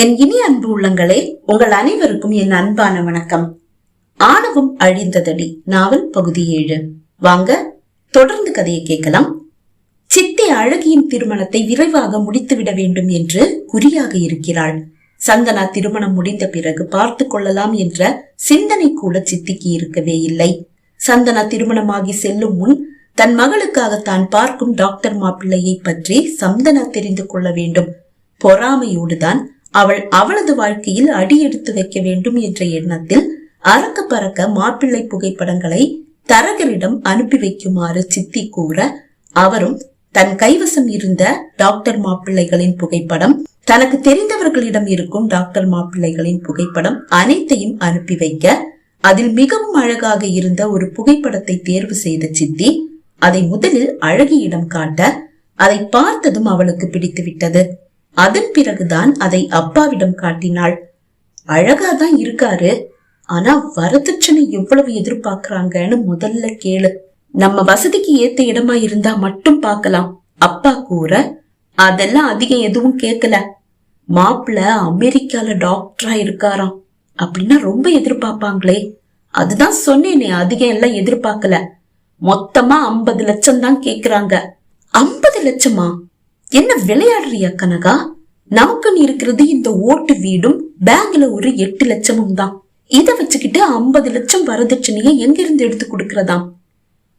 என் இனி அன்பு உள்ளங்களே உங்கள் அனைவருக்கும் என் அன்பான வணக்கம். ஆணவம் அழிந்ததடி நாவல் பகுதி ஏழு. வாங்க தொடர்ந்து கதையை கேட்கலாம். சித்தி அழகியின் திருமணத்தை விரைவாக முடித்துவிட வேண்டும் என்று குறியாக இருக்கிறாள். சந்தனா திருமணம் முடிந்த பிறகு பார்த்து கொள்ளலாம் என்ற சிந்தனை கூட சித்திக்கு இருக்கவே இல்லை. சந்தனா திருமணமாகி செல்லும் முன் தன் மகளுக்காக தான் பார்க்கும் டாக்டர் மாப்பிள்ளையை பற்றி சந்தனா தெரிந்து கொள்ள வேண்டும். பொறாமையோடுதான் அவள் அவளது வாழ்க்கையில் அடியெடுத்து வைக்க வேண்டும் என்ற எண்ணத்தில் அறக்க பறக்க மாப்பிள்ளை புகைப்படங்களை தரகரிடம் அனுப்பி வைக்குமாறு சித்தி கூற அவரும் தன் கைவசம் இருந்த டாக்டர் மாப்பிள்ளைகளின் புகைப்படம் தனக்கு தெரிந்தவர்களிடம் இருக்கும் டாக்டர் மாப்பிள்ளைகளின் புகைப்படம் அனைத்தையும் அனுப்பி வைக்க அதில் மிகவும் அழகாக இருந்த ஒரு புகைப்படத்தை தேர்வு செய்த சித்தி அதை முதலில் அழகியிடம் காட்ட அதை பார்த்ததும் அவளுக்கு பிடித்து விட்டது அதன் பிறகுதான் அதை அப்பாவிடம் காட்டினாள். அழகாதான் இருக்காரு. ஆனா வரதட்சணை எவ்வளவு எதிர்பார்க்கறாங்கன்னு முதல்ல கேளு. நம்ம வசதிக்கு ஏத்த இடமா இருந்தா மட்டும் பார்க்கலாம். அப்பா கூற அதெல்லாம் அதிகம் எதுவும் கேட்கல மாப்பிள்ள அமெரிக்கால டாக்டரா இருக்காராம். அப்படின்னா ரொம்ப எதிர்பார்ப்பாங்களே. அதுதான் சொன்னேனே அதிகம் எல்லாம் எதிர்பார்க்கல. மொத்தமா ஐம்பது லட்சம் தான் கேக்குறாங்க. ஐம்பது லட்சமா? என்ன விளையாடுறியா கனகா? நமக்குன்னு இருக்கிறது இந்த ஓட்டு வீடும் பேங்க்ல ஒரு எட்டு லட்சமும் தான். இத வச்சுக்கிட்டு ஐம்பது லட்சம் வரதட்சணையை எங்கிருந்து எடுத்து கொடுக்கறதாம்?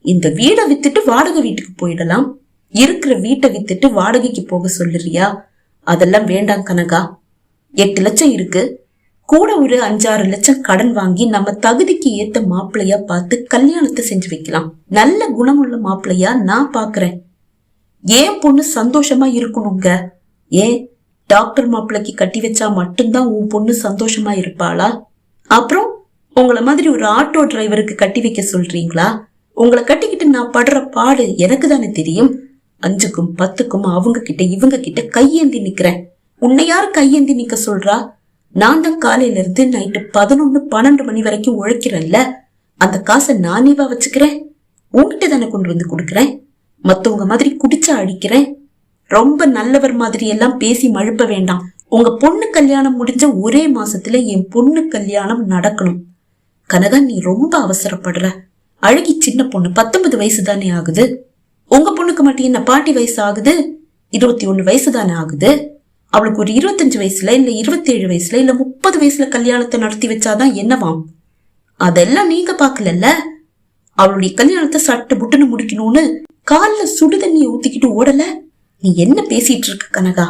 இந்த வீடை வித்துட்டு வாடகை வீட்டுக்கு போயிடலாம். இருக்கிற வீட்டை வித்துட்டு வாடகைக்கு போக சொல்லுறியா? அதெல்லாம் வேண்டாம் கனகா. எட்டு லட்சம் இருக்கு. கூட ஒரு அஞ்சாறு லட்சம் கடன் வாங்கி நம்ம தகுதிக்கு ஏத்த மாப்பிள்ளையா பார்த்து கல்யாணத்தை செஞ்சு வைக்கலாம். நல்ல குணமுள்ள மாப்பிள்ளையா நான் பாக்குறேன். ஏன் பொண்ணு சந்தோஷமா இருக்கணுங்க? ஏன் டாக்டர் மாப்பிளைக்கு கட்டி வச்சா மட்டும்தான் உன் பொண்ணு சந்தோஷமா இருப்பாளா? அப்புறம் உங்களை மாதிரி ஒரு ஆட்டோ டிரைவருக்கு கட்டி வைக்க சொல்றீங்களா? உங்களை கட்டிக்கிட்டு நான் படுற பாடு எனக்கு தானே தெரியும். அஞ்சுக்கும் பத்துக்கும் அவங்க கிட்ட இவங்க கிட்ட கையேந்தி நிக்கிறேன். உன்னை யார் கையேந்தி நிக்க சொல்றா? நான் தான் காலையில இருந்து நைட்டு பதினொன்னு பன்னெண்டு மணி வரைக்கும் உழைக்கிறேன்ல. அந்த காசை நானேவா வச்சுக்கிறேன்? உன்கிட்ட தானே கொண்டு வந்து கொடுக்குறேன்? மத்தவங்க மாதிரி குடிச்சா அடிக்கிறேன். ரொம்ப நல்லவர் மாதிரி எல்லாம் பேசி மழுப்ப வேண்டாம். உங்க பொண்ணு கல்யாணம் முடிஞ்ச ஒரே மாசத்துல என் பொண்ணு கல்யாணம் நடக்கணும். கனகா நீ ரொம்ப அவசரப்படுற. அழகி சின்ன பொண்ணு பத்தொன்பது வயசு தானே ஆகுது. உங்க பொண்ணுக்கு மட்டும் என்ன பாட்டி வயசு ஆகுது இருபத்தி ஒண்ணு வயசு தானே ஆகுது. அவளுக்கு ஒரு இருபத்தஞ்சு வயசுல இல்ல இருபத்தேழு வயசுல இல்ல முப்பது வயசுல கல்யாணத்தை நடத்தி வச்சாதான் என்னவாம்? அதெல்லாம் நீங்க பாக்கலல்ல அவளுடைய கல்யாணத்தை சட்டு புட்டுன்னு முடிக்கணும்னு காலில் சுடு தண்ணிய ஊத்திக்கிட்டு ஓடல? நீ என்ன பேசிட்டு இருக்க கனகா?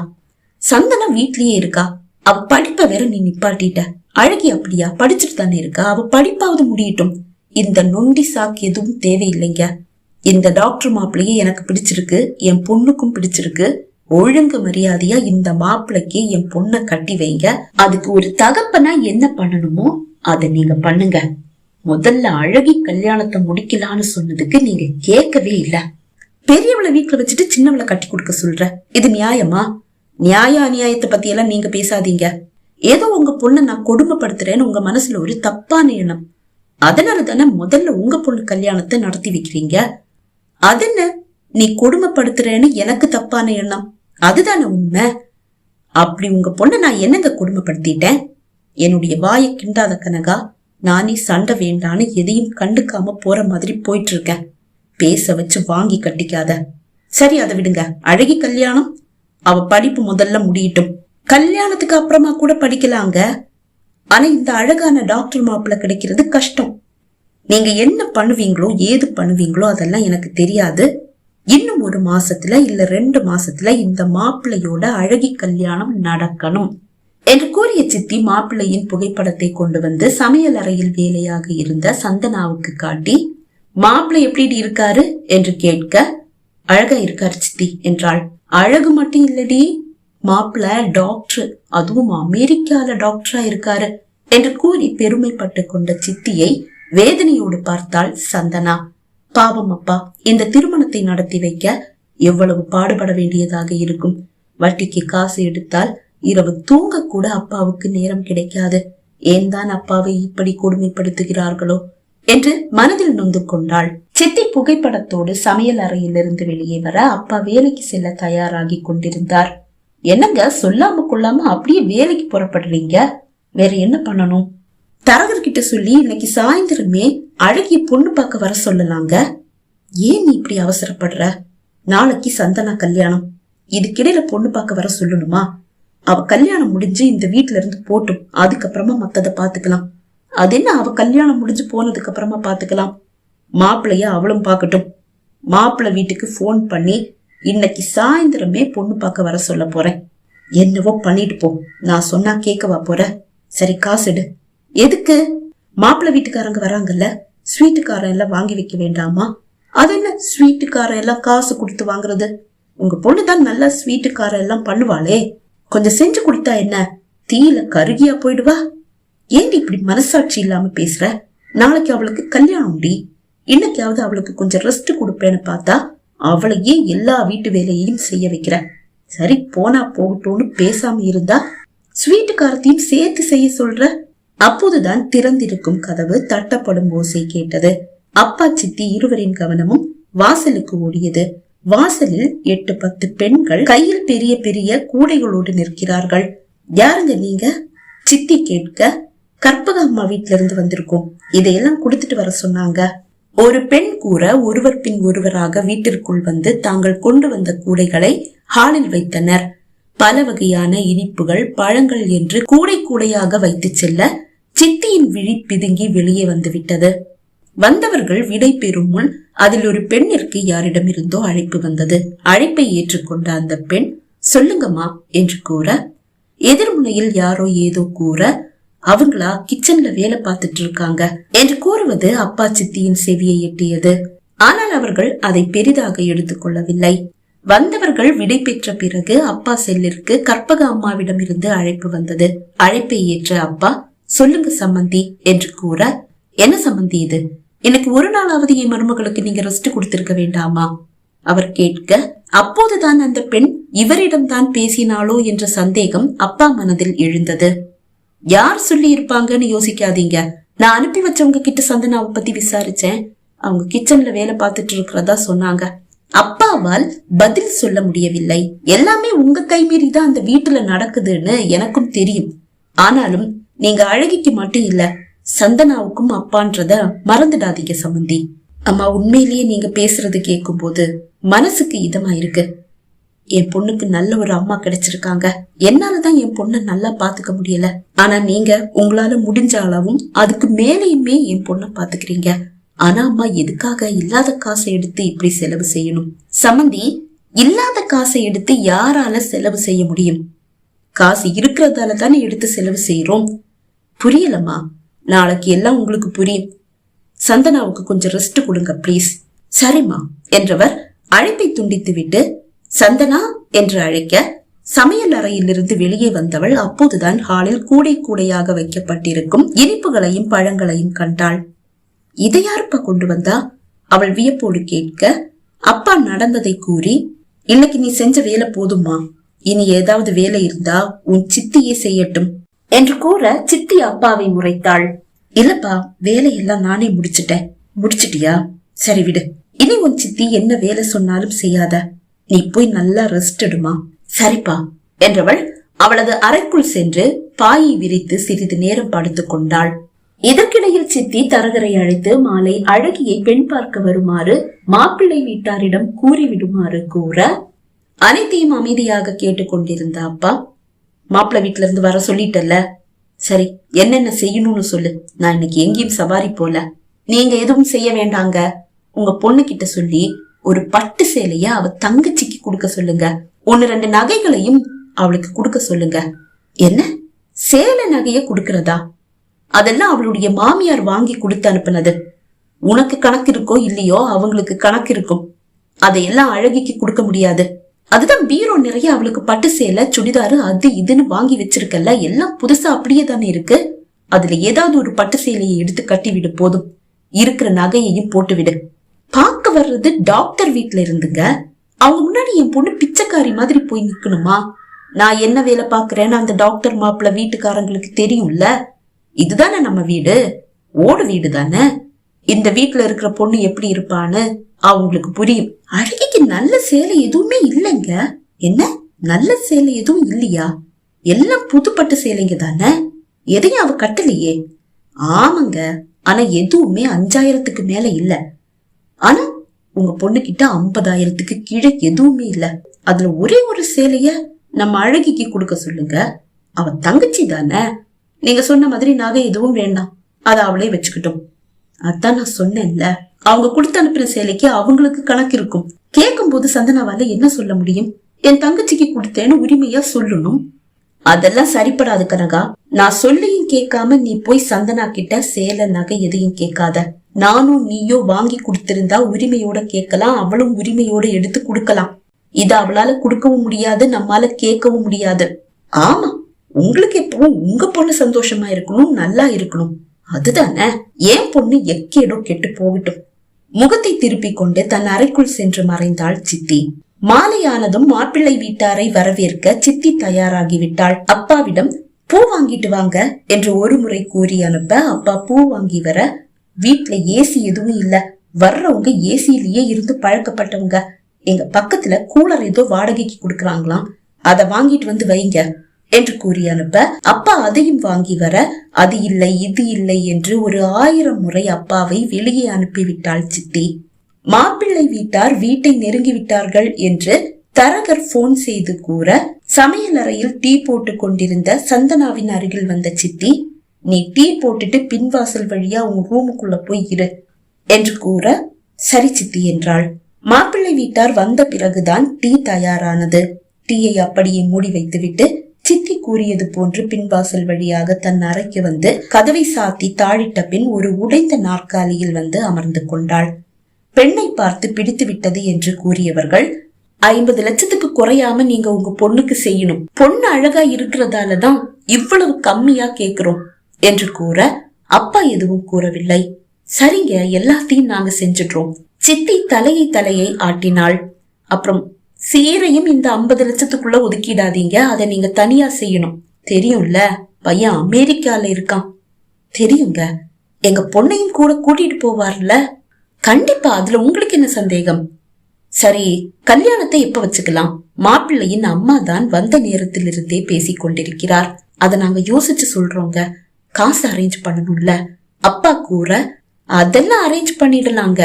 சந்தனா வீட்லயே இருக்கா? அவ படிப்ப வேற நீ நிப்பாட்டிட்ட. அழகி அப்படியா? படிச்சுட்டு தானே இருக்கா? அவ படிப்பாவது முடியட்டும். இந்த நொண்டி சாக்கு எதுவும் தேவையில்லைங்க. இந்த டாக்டர் மாப்பிள்ளையே எனக்கு பிடிச்சிருக்கு என் பொண்ணுக்கும் பிடிச்சிருக்கு. ஒழுங்கு மரியாதையா இந்த மாப்பிள்ளைக்கு என் பொண்ணை கட்டி வைங்க. அதுக்கு ஒரு தகப்பனா என்ன பண்ணணுமோ அதை நீங்க பண்ணுங்க. முதல்ல அழகி கல்யாணத்தை முடிக்கலான்னு சொன்னதுக்கு நீங்க கேட்கவே இல்லை. பெரியவளை வீட்டுல வச்சுட்டு சின்னவளை கட்டி கொடுக்க சொல்ற. இது நியாயமா? நியாய அநியாயத்தை பத்தி எல்லாம் நீங்க பேசாதீங்க. ஏதோ உங்க பொண்ணை நான் கொடுமைப்படுத்துறேன்னு உங்க மனசுல ஒரு தப்பான எண்ணம். அதனால தானே முதல்ல உங்க பொண்ணு கல்யாணத்தை நடத்தி வைக்கிறீங்க. அது என்ன? நீ கொடுமைப்படுத்துறேன்னு எனக்கு தப்பான எண்ணம். அதுதானே உண்மை? அப்படி உங்க பொண்ணை நான் என்னங்க கொடுமைப்படுத்திட்டேன்? என்னுடைய வாயை கிண்டாத கனகா நானே சண்டை வேண்டான்னு எதையும் கண்டுக்காம போற மாதிரி போயிட்டு இருக்கேன். பேச வச்சு வாங்கி கட்டிக்காத. சரி அதை விடுங்க. அழகி கல்யாணம்? அவ படிப்பு முதல்ல முடியட்டும். கல்யாணத்துக்கு அப்புறமா கூட படிக்கலாங்க. ஆனா இந்த அழகான டாக்டர் மாப்பிள்ளை கிடைக்கிறது கஷ்டம். நீங்க என்ன பண்ணுவீங்களோ ஏது பண்ணுவீங்களோ அதெல்லாம் எனக்கு தெரியாது. இன்னும் ஒரு மாசத்துல இல்ல ரெண்டு மாசத்துல இந்த மாப்பிள்ளையோட அழகி கல்யாணம் நடக்கணும் என்று கூறிய சித்தி மாப்பிள்ளையின் புகைப்படத்தை கொண்டு வந்து சமையல் அறையில் வேலையாக இருந்த சந்தனாவுக்கு காட்டி மாப்பிள்ளை எப்படி இருக்காரு? என்று கேட்க அழகா இருக்காரு சித்தி என்றாள். அழகு மட்டும் இல்லடி மாப்பிள்ள டாக்டர் அதுவும் அமெரிக்கால டாக்டரா இருக்காரு என்று கூறி பெருமைப்பட்டு கொண்ட சித்தியை வேதனையோடு பார்த்தாள் சந்தனா. பாவம் அப்பா இந்த திருமணத்தை நடத்தி வைக்க எவ்வளவு பாடுபட வேண்டியதாக இருக்கும். வட்டிக்கு காசு எடுத்தால் இரவு தூங்க கூட அப்பாவுக்கு நேரம் கிடைக்காது. ஏன் தான் அப்பாவை இப்படி கொடுமைப்படுத்துகிறார்களோ? என்று மனதில் நொந்து கொண்டாள். சித்தி புகைப்படத்தோடு சமையல் அறையிலிருந்து வெளியே வர அப்பா வேலைக்கு செல்ல தயாராகி கொண்டிருந்தார். என்னங்க சொல்லாம கொள்ளாம அப்படியே வேலைக்கு புறப்படுறீங்க? வேற என்ன பண்ணணும்? தரகர்கிட்ட சொல்லி இன்னைக்கு சாயந்தரமே அழகிய பொண்ணு பார்க்க வர சொல்லலாங்க. ஏன் நீ இப்படி அவசரப்படுற? நாளைக்கு சந்தனா கல்யாணம். இதுக்கிடையில பொண்ணு பார்க்க வர சொல்லணுமா? அவ கல்யாணம் முடிஞ்சு இந்த வீட்ல இருந்து போட்டும். அதுக்கப்புறமா மத்ததை பாத்துக்கலாம் அது என்ன? அவ கல்யாணம் முடிஞ்சு போனதுக்கு அப்புறமா பாத்துக்கலாம். மாப்பிள்ளைய அவளும் பார்க்கட்டும் மாப்பிள்ளை வீட்டுக்கு ஃபோன் பண்ணி இன்னைக்கு சாயந்தரமே பொண்ணு பார்க்க வர சொல்ல போறேன். என்னவோ பண்ணிட்டு போ. நான் சொன்னா கேட்கவா போற? சரி காசுடு எதுக்கு? மாப்பிள்ளை வீட்டுக்காரங்க வராங்கல்ல. ஸ்வீட்டுக்காரன் எல்லாம் வாங்கி வைக்க வேண்டாமா? அது என்ன ஸ்வீட்டுக்காரன் எல்லாம் காசு கொடுத்து வாங்குறது? உங்க பொண்ணு தான் நல்லா ஸ்வீட்டுக்காரன் எல்லாம் பண்ணுவாளே. கொஞ்சம் செஞ்சு கொடுத்தா என்ன? தீயில கருகியா போயிடுவா? ஏன்டி இப்படி மனசாட்சி இல்லாம பேசுற? நாளைக்கு அவளுக்கு கல்யாணம் டி. இன்னைக்காவது அவளுக்கு கொஞ்சம் ரெஸ்ட் கொடுப்பேன்னு பார்த்தா அவளையே எல்லா வீட்டு வேலையையும் செய்ய வைக்கிற. சரி போனா போகட்டும்னு பேசாம இருந்தா ஸ்வீட்டுக்காரத்தையும் சேர்த்து செய்ய சொல்ற? அப்போதுதான் திறந்திருக்கும் கதவு தட்டப்படும் ஓசை கேட்டது. அப்பா சித்தி இருவரின் கவனமும் வாசலுக்கு ஓடியது. வாசலில் எட்டு பத்து பெண்கள் கையில் பெரிய பெரிய கூடைகளோடு நிற்கிறார்கள். யாருங்க நீங்க? சித்தி கேட்க கற்பக அம்மா வீட்ல இருந்து வந்திருக்கோம். இதையெல்லாம் கொடுத்துட்டு வர சொன்னாங்க. ஒரு பெண் கூற ஒருவர் பின் ஒருவராக வீட்டிற்குள் வந்து தாங்கள் கொண்டு வந்த கூடைகளை ஹாலில் வைத்தனர். பல வகையான இனிப்புகள் பழங்கள் என்று கூடை கூடையாக வைத்து செல்ல சித்தியின் விழி பிதுங்கி வெளியே வந்து விட்டது வந்தவர்கள் விடை பெறும் முன் அதில் ஒரு பெண்ணிற்கு யாரிடமிருந்தோ அழைப்பு வந்தது. அழைப்பை ஏற்றுக்கொண்ட அந்த பெண் சொல்லுங்கம்மா என்று கூற எதிர்முனையில் யாரோ ஏதோ கூற அவங்களா கிச்சன்ல வேலை பார்த்துட்டு இருக்காங்க என்று கூறுவது அப்பா சித்தியின் செவியை எட்டியது. ஆனால் அவர்கள் அதை பெரிதாக எடுத்துக்கொள்ளவில்லை வந்தவர்கள் விடை பெற்ற பிறகு அப்பா செல்லிற்கு கற்பக அம்மாவிடம் இருந்து அழைப்பு வந்தது. அழைப்பை ஏற்ற அப்பா சொல்லுங்க சம்மந்தி என்று கூற என்ன சம்மந்தி இது? எனக்கு ஒரு நாளாவது என் மருமகளுக்கு நீங்க ரெஸ்ட் கொடுத்திருக்க வேண்டாமா? அவர் கேட்க அப்போதுதான் அந்த பெண் இவரிடம்தான் பேசினாளோ என்ற சந்தேகம் அப்பா மனதில் எழுந்தது. யார் சொல்லி இருப்பாங்கன்னு யோசிக்காதீங்க. நான் அனுப்பி வச்சவங்க கிட்ட சந்தனாவை பத்தி விசாரிச்சேன். அவங்க கிச்சன்ல வேலை பார்த்துட்டு இருக்கிறதா சொன்னாங்க. அப்பாவால் பதில் சொல்ல முடியவில்லை. எல்லாமே உங்க கைமீறி தான் அந்த வீட்டுல நடக்குதுன்னு எனக்கும் தெரியும். ஆனாலும் நீங்க அழகிக்கு மட்டும் இல்ல சந்தனாவுக்கும் அப்பான்றத மறந்துடாதீங்க சம்பந்தி அம்மா உண்மையிலேயே நீங்க பேசுறது கேட்கும் போது மனசுக்கு இதமா இருக்கு. என் பொண்ணுக்கு நல்ல ஒரு அம்மா கிடைச்சிருக்காங்க. என்னாலதான் என் பொண்ணை நல்லா பாத்துக்க முடியல. ஆனா நீங்க உங்களால முடிஞ்ச அளவும் அதுக்கு மேலேயுமே என் பொண்ணை பாத்துக்கிறீங்க. ஆனா அம்மா எதுக்காக இல்லாத காசை எடுத்து இப்படி செலவு செய்யணும்? சமந்தி இல்லாத காசை எடுத்து யாரால செலவு செய்ய முடியும்? காசு இருக்கிறதால தானே எடுத்து செலவு செய்யறோம் புரியலம்மா. நாளைக்கு எல்லாம் உங்களுக்கு புரியும். சந்தனாவுக்கு கொஞ்சம் ரெஸ்ட் கொடுங்க ப்ளீஸ் சரிம்மா என்றவர் அழைப்பை துண்டித்து விட்டு சந்தனா என்று அழைக்க சமையல் அறையிலிருந்து வெளியே வந்தவள் அப்போதுதான் ஹாலில் கூடை கூடையாக வைக்கப்பட்டிருக்கும் இனிப்புகளையும் பழங்களையும் கண்டாள். இதை யாருப்பா கொண்டு வந்தா? அவள் வியப்போடு கேட்க அப்பா நடந்ததை கூறி இன்னைக்கு நீ செஞ்ச வேலை போதுமா இனி ஏதாவது வேலை இருந்தா உன் சித்தியே செய்யட்டும் என்று கூற சித்தி அப்பாவை முறைத்தாள். இல்லப்பா வேலையெல்லாம் நானே முடிச்சிட்டேன். முடிச்சிட்டியா? சரி விடு. இனி உன் சித்தி என்ன வேலை சொன்னாலும் செய்யாத. நீ போய் நல்லா ரெஸ்ட் எடுமா. சரிப்பா என்றவள் அவளது அறைக்குள் சென்று பாயை விரித்து சிறிது நேரம் படுத்துக் கொண்டாள். இதற்கிடையில் சித்தி தரகரை அழைத்து மாலை அழகியை பெண் பார்க்க வருமாறு மாப்பிள்ளை வீட்டாரிடம் கூறிவிடுமாறு கூற அனைத்தையும் அமைதியாக கேட்டுக்கொண்டிருந்த அப்பா மாப்பிள்ளை வீட்டுல இருந்து வர சொல்லிட்டல்ல. சரி என்னென்ன செய்யணும்னு சொல்லு. நான் இன்னைக்கு எங்கேயும் சவாரி போல. நீங்க எதுவும் செய்ய வேண்டாங்க. உங்க பொண்ணு கிட்ட சொல்லி ஒரு பட்டு சேலைய அவ தங்கச்சிக்கு கொடுக்க சொல்லுங்க. ஒன்னு ரெண்டு நகைகளையும் அவளுக்கு கொடுக்க சொல்லுங்க. என்ன? சேலை நகைய கொடுக்கறதா? அதெல்லாம் அவளுடைய மாமியார் வாங்கி கொடுத்து அனுப்புனது. உனக்கு கணக்கு இருக்கோ இல்லையோ அவங்களுக்கு கணக்கு இருக்கும். அதையெல்லாம் அழகிக்கு கொடுக்க முடியாது. அதுதான் பீரோ நிறைய அவளுக்கு பட்டு சேலை சுடிதாரு அது இதுன்னு வாங்கி வச்சிருக்கல எல்லாம் புதுசா அப்படியே தானே இருக்கு. அதுல ஏதாவது ஒரு பட்டு சேலையை எடுத்து கட்டி விடு போதும். இருக்கிற நகையையும் போட்டு விடு பார்க்க வர்றது டாக்டர் வீட்ல இருந்துங்க. அவங்க முன்னாடி என் பொண்ணு பிச்சைக்காரி மாதிரி போய் நிக்கணுமா? நான் என்ன வேலை பாக்குறேன்னு அந்த டாக்டர் மாப்பிள்ள வீட்டுக்காரங்களுக்கு தெரியும்ல? இதுதானே நம்ம வீடு? ஓடு வீடு தானே இந்த வீட்டுல இருக்கிற பொண்ணு எப்படி இருப்பான்னு அவங்களுக்கு புரியும். அழகிக்கு நல்ல சேலை எதுவுமே இல்லைங்க. என்ன? நல்ல சேலை எதுவும் இல்லையா? எல்லாம் புதுப்பட்டு சேலைங்க தானே? எதையும் அவ கட்டலையே. ஆமாங்க. ஆனா எதுவுமே அஞ்சாயிரத்துக்கு மேல இல்லை. ஆனா உங்க பொண்ணு கிட்ட ஐம்பதாயிரத்துக்கு கீழே எதுவுமே இல்ல. அதுல ஒரே ஒரு சேலைய நம்ம அழகிக்கு கொடுக்க சொல்லுங்க. அவ தங்கச்சி தானே. நீங்க சொன்ன மாதிரி நகை எதுவும் வேண்டாம். அதை அவளே வச்சுக்கிட்டோம். அதான் நான் சொன்னேன்ல. அவங்க கொடுத்து அனுப்புற சேலைக்கு அவங்களுக்கு கணக்கு இருக்கும். கேட்கும் போது சந்தனாவால என்ன சொல்ல முடியும்? என் தங்கச்சிக்கு கொடுத்தேன்னு உரிமையா சொல்லணும்? அதெல்லாம் சரிப்படாது கனகா. நான் சொல்லியும் கேட்காம நீ போய் சந்தனா கிட்ட சேலை நகை எதையும் கேட்காத. நானும் நீயோ வாங்கி கொடுத்திருந்தா உரிமையோட கேட்கலாம் அவளும் உரிமையோட எடுத்து கொடுக்கலாம். இத அவளால கொடுக்கவும் முடியாது நம்மால கேட்கவும் முடியாது. ஆமா உங்களுக்கு எப்பவும் உங்க பொண்ணு சந்தோஷமா இருக்கணும் நல்லா இருக்கணும். அதுதானே ஏன் பொண்ணு எக்கேடோ கெட்டு போகட்டும். முகத்தை திருப்பிக் கொண்டு தன் அறைக்குள் சென்று மறைந்தாள் சித்தி. மாலையானதும் மாப்பிள்ளை வீட்டாரை வரவேற்க சித்தி தயாராகிவிட்டாள். அப்பாவிடம் பூ வாங்கிட்டு வாங்க என்று ஒரு முறை கூறி அனுப்ப அப்பா பூ வாங்கி வர வீட்ல ஏசி எதுவும் இல்ல. வர்றவங்க ஏசியிலேயே இருந்து பழக்கப்பட்டவங்க. எங்க பக்கத்துல கூலர் ஏதோ வாடகைக்கு கொடுக்கறாங்களாம். அத வாங்கிட்டு வந்து வைங்க என்று கூறி அனுப்ப அப்பா அதையும் வாங்கி வர அது இல்லை இது இல்லை என்று ஒரு ஆயிரம் முறை அப்பாவை வெளியே அனுப்பிவிட்டாள் சித்தி. மாப்பிள்ளை வீட்டார் வீட்டை நெருங்கி விட்டார்கள் என்று தரகர் போன் செய்து கூற சமையல் அறையில் டீ போட்டு கொண்டிருந்த சந்தனாவின் அருகில் வந்த சித்தி நீ டீ போட்டுட்டு பின்வாசல் வழியா உன் ரூமுக்குள்ள போய் இரு என்று கூற சரி சித்தி என்றாள். மாப்பிள்ளை வீட்டார் வந்த பிறகுதான் டீ தயாரானது. டீயை அப்படியே மூடி வைத்துவிட்டு சித்தி கூறியது போன்று பின்வாசல் வழியாக தன் அறைக்கு வந்து கதவை சாத்தி தாழிட்ட பின் ஒரு உடைந்த நாற்காலியில் வந்து அமர்ந்து கொண்டாள். பெண்ணை பார்த்து பிடித்து விட்டது என்று கூறியவர்கள் ஐம்பது லட்சத்துக்கு குறையாம நீங்க உங்க பொண்ணுக்கு செய்யணும். பொண்ணு அழகா இருக்கிறதாலதான் இவ்வளவு கம்மியா கேக்குறோம். என்று கூற அப்பா எதுவும் கூறவில்லை. சரிங்க எல்லாத்தையும் நாங்க செஞ்சிடுறோம். சித்தி தலையை தலையை ஆட்டினாள். அப்புறம் சீரையும் இந்த ஐம்பது லட்சத்துக்குள்ள ஒதுக்கிடாதீங்க அதை நீங்க தனியா செய்யணும். தெரியும்ல பையன் அமெரிக்கால இருக்கான். தெரியுங்க எங்க பொண்ணையும் கூட கூட்டிட்டு போவார்ல. கண்டிப்பா அதுல உங்களுக்கு என்ன சந்தேகம்? சரி கல்யாணத்தை எப்ப வச்சுக்கலாம்? மாப்பிள்ளையின் அம்மா தான் வந்த நேரத்திலிருந்தே பேசிக் கொண்டிருக்கிறார் அதை நாங்க யோசிச்சு சொல்றோங்க. காசு அரேஞ்ச் பண்ணணும்ல? அப்பா கூற அதெல்லாம் அரேஞ்ச் பண்ணிடலாங்க.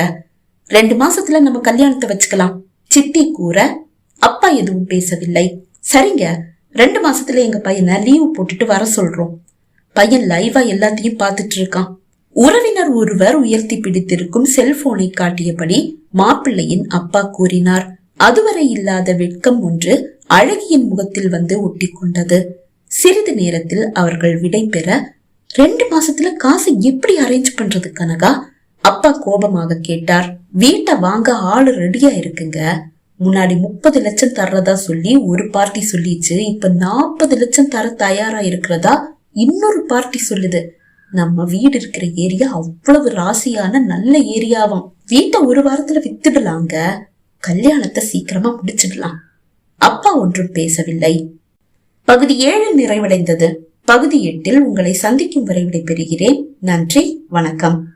ரெண்டு மாசத்துல நம்ம கல்யாணத்தை வச்சுக்கலாம். சித்தி கூற அப்பா எதுவும் பேசவில்லை. சரிங்க ரெண்டு மாசத்துல எங்க பையனை லீவு போட்டுட்டு வர சொல்றோம். பையன் லைவா எல்லாத்தையும் பார்த்துட்டு இருக்கான். உறவினர் ஒருவர் உயர்த்தி பிடித்திருக்கும் செல்போனை காட்டியபடி மாப்பிள்ளையின் அப்பா கூறினார். அதுவரை இல்லாத வெட்கம் ஒன்று அழகியின் முகத்தில் வந்து ஒட்டி கொண்டது சிறிது நேரத்தில் அவர்கள் விடை பெற ரெண்டு மாசத்துல காசு எப்படி அரேஞ்ச் பண்றது கனகா? அப்பா கோபமாக கேட்டார். வீட்டை வாங்க ஆளு ரெடியா இருக்குங்க. முன்னாடி முப்பது லட்சம் தர்றதா சொல்லி ஒரு பார்ட்டி சொல்லிச்சு. இப்ப நாற்பது லட்சம் தர தயாரா இருக்கிறதா இன்னொரு பார்ட்டி சொல்லுது. நம்ம வீடு இருக்கிற ஏரியா அவ்வளவு ராசியான நல்ல ஏரியாவாம் வீட்டை ஒரு வாரத்துல வித்துடலாங்க. கல்யாணத்தை சீக்கிரமா முடிச்சிடலாம். அப்பா ஒன்றும் பேசவில்லை. பகுதி ஏழு நிறைவடைந்தது. பகுதி எட்டில் உங்களை சந்திக்கும் வரை விடைபெறுகிறேன். நன்றி வணக்கம்.